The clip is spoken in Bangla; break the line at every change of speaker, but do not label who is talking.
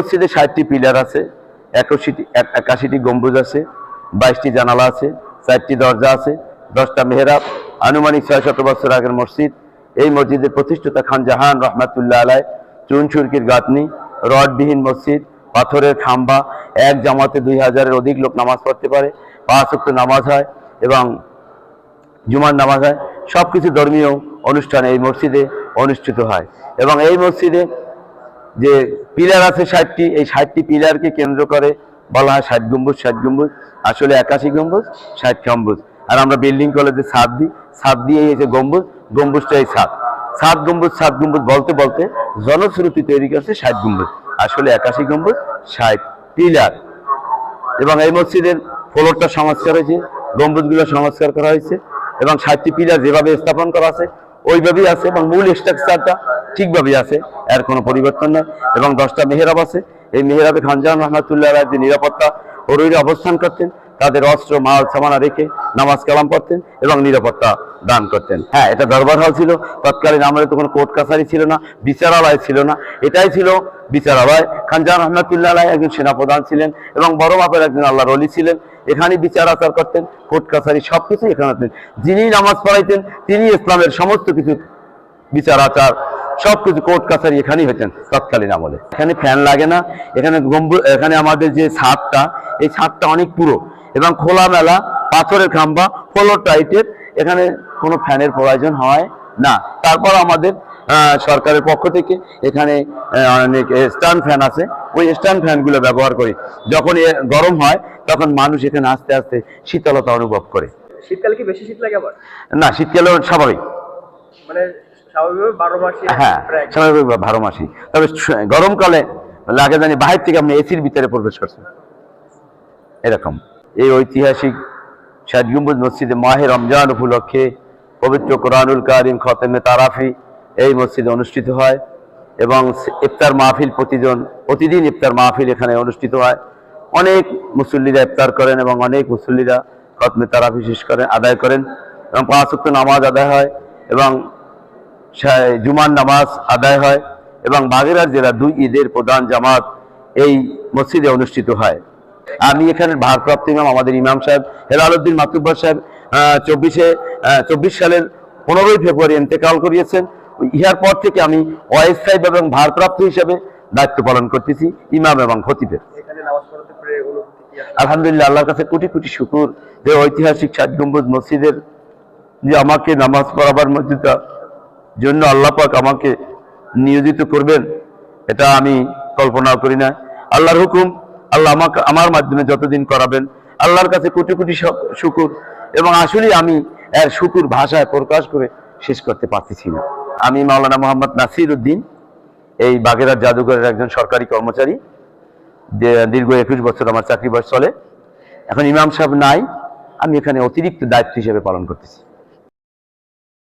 মসজিদে ষাটটি পিলার আছে, একাশিটি এক- একাশিটি গম্বুজ আছে, বাইশটি জানালা আছে, চারটি দরজা আছে, দশটা মেহরাব, আনুমানিক ছয় শত বছর আগের মসজিদ। এই মসজিদের প্রতিষ্ঠাতা খান জাহান রহমাতুল্লাহ আলাই চুন সুরকির গাঁথনি, রডবিহীন মসজিদ, পাথরের খাম্বা, এক জামাতে দুই হাজারের অধিক লোক নামাজ পড়তে পারে, পাঁচ ওয়াক্ত নামাজ হয় এবং জুমার নামাজ হয়। সব কিছু ধর্মীয় অনুষ্ঠান এই মসজিদে অনুষ্ঠিত হয়। এবং এই মসজিদে যে পিলার আছে ষাটটি, এই ষাটটি পিলারকে কেন্দ্র করে বলা হয় ষাট গম্বুজ ষাট গম্বুজ, আসলে একাশি গম্বুজ ষাট গম্বুজ। আর আমরা বিল্ডিং কলেজে ছাদ দিই ছাদ দিয়ে যে গম্বুজ গম্বুজটা এই ছাদ সাত গম্বুজ সাত গম্বুজ বলতে বলতে জনশ্রুতি তৈরি করছে ষাট গম্বুজ। আসলে একাশি গম্বুজ, ষাট পিলার। এবং এই মসজিদের ফ্লোরটা সংস্কার হয়েছে, গম্বুজগুলো সংস্কার করা হয়েছে। এবং ষাটটি পিলার যেভাবে স্থাপন করা আছে, ওইভাবেই আছে এবং মূল স্ট্রাকচারটা ঠিকভাবেই আছে, এর কোনো পরিবর্তন নেই। এবং দশটা মেহরাব আছে। এই মেহরাবে খানজাহান রহমাতুল্লাহ রায় যে নিরাপত্তা হরুইরে অবস্থান করতেন, তাদের অস্ত্র, মাল, সামানা রেখে নামাজ কালাম পড়তেন এবং নিরাপত্তা দান করতেন। হ্যাঁ এটা দরবার হল ছিল। তৎকালীন আমাদের তো কোনো কোর্ট কাছারি ছিল না, বিচারালয় ছিল না। এটাই ছিল বিচারালয়। খানজাহান রহমাতুল্লাহ আলাই একজন সেনাপ্রধান ছিলেন এবং বড় মাপের একজন আল্লাহ রলি ছিলেন। এখানে বিচার আচার করতেন, কোর্ট কাছারি সব কিছু এখানে যিনি নামাজ পড়াইতেন, তিনি ইসলামের সমস্ত কিছু বিচার আচার সব কিছু কোর্ট কাছারি এখানেই হতেন তৎকালীন আমলে। এখানে ফ্যান লাগে না এখানে গম্বু এখানে আমাদের যে ছাদটা এই ছাদটা অনেক পুরো। এবং খোলামেলা পাথরের খাম্বা ফলো টাইটের এখানে কোনো ফ্যানের প্রয়োজন হয় না। তারপর আমাদের সরকারের পক্ষ থেকে এখানে অনেক স্ট্যান্ড ফ্যান আছে। ওই স্ট্যান্ড ফ্যানগুলো ব্যবহার করি। যখন এ গরম হয় তখন মানুষ এখানে আস্তে আস্তে শীতলতা অনুভব করে।
শীতকালে কি বেশি শীত লাগে আবার?
না শীতকালে স্বাভাবিক।
মানে
হ্যাঁ স্বাভাবিক বারো মাসই। তবে গরমকালে লাগে জানি বাহির থেকে আপনি এসির ভিতরে প্রবেশ করছেন। এরকম। এই ঐতিহাসিক ষাট গম্বুজ মসজিদে মাহে রমজান উপলক্ষে পবিত্র কোরআনুল কারিম খতেমে তারাফি এই মসজিদে অনুষ্ঠিত হয় এবং ইফতার মাহফিল প্রতিজন প্রতিদিন ইফতার মাহফিল এখানে অনুষ্ঠিত হয়। অনেক মুসল্লিরা ইফতার করেন এবং অনেক মুসল্লিরা খতমে তারাফি শেষ করেন আদায় করেন এবং পাঁচ নামাজ আদায় হয় এবং জুমার নামাজ আদায় হয় এবং বাগেরহাট জেলার দুই ঈদের প্রধান জামাত এই মসজিদে অনুষ্ঠিত হয়। আমি এখানে ভারপ্রাপ্ত ইমাম আমাদের ইমাম সাহেব হেলাল উদ্দিন মাতুব্বর সাহেব চব্বিশে চব্বিশ সালের পনেরোই ফেব্রুয়ারি ইন্তেকাল করিয়েছেন। ইহার পর থেকে আমি ওয়াইস অস্থায়ী এবং ভারপ্রাপ্ত হিসেবে দায়িত্ব পালন করতেছি ইমাম এবং খতিবের? আলহামদুলিল্লাহ আল্লাহর কাছে কোটি কোটি শুকুর যে ঐতিহাসিক ষাট গম্বুজ মসজিদের যে আমাকে নামাজ পড়াবার মসজিদটা জন্য আল্লাহ পাক আমাকে নিয়োজিত করবেন, এটা আমি কল্পনাও করি না। আল্লাহর হুকুম, আল্লাহ আমাকে, আমার মাধ্যমে যতদিন করাবেন, আল্লাহর কাছে কোটি কোটি শক- শুকুর এবং আসলে আমি এর শুকুর ভাষায় প্রকাশ করে শেষ করতে পারতেছি না। আমি মাওলানা মোহাম্মদ নাসির উদ্দিন এই বাগেরহাট জাদুঘরের একজন সরকারি কর্মচারী। দীর্ঘ একুশ বছর আমার চাকরি বয়স চলে। এখন ইমাম সাহেব নাই, আমি এখানে অতিরিক্ত দায়িত্ব হিসেবে পালন করতেছি।